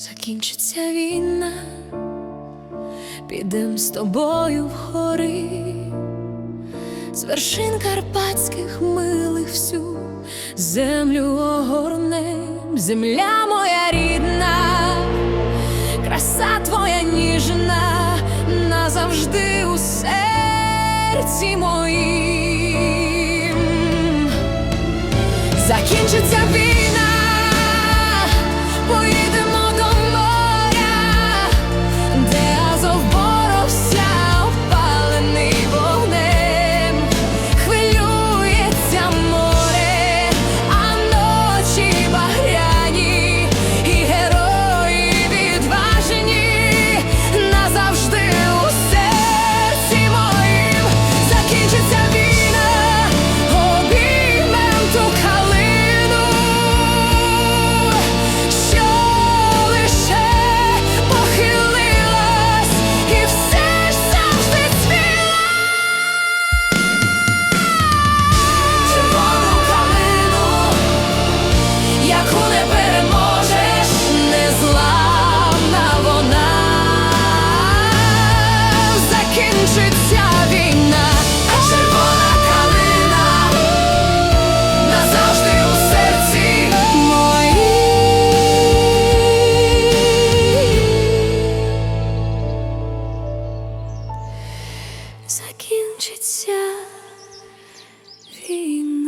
закінчиться війна, підем з тобою в гори, з вершин карпатських милих всю землю огорнем, земля моя рідна, краса твоя ніжна, назавжди у серці моїм. Закінчиться війна закінчиться війна.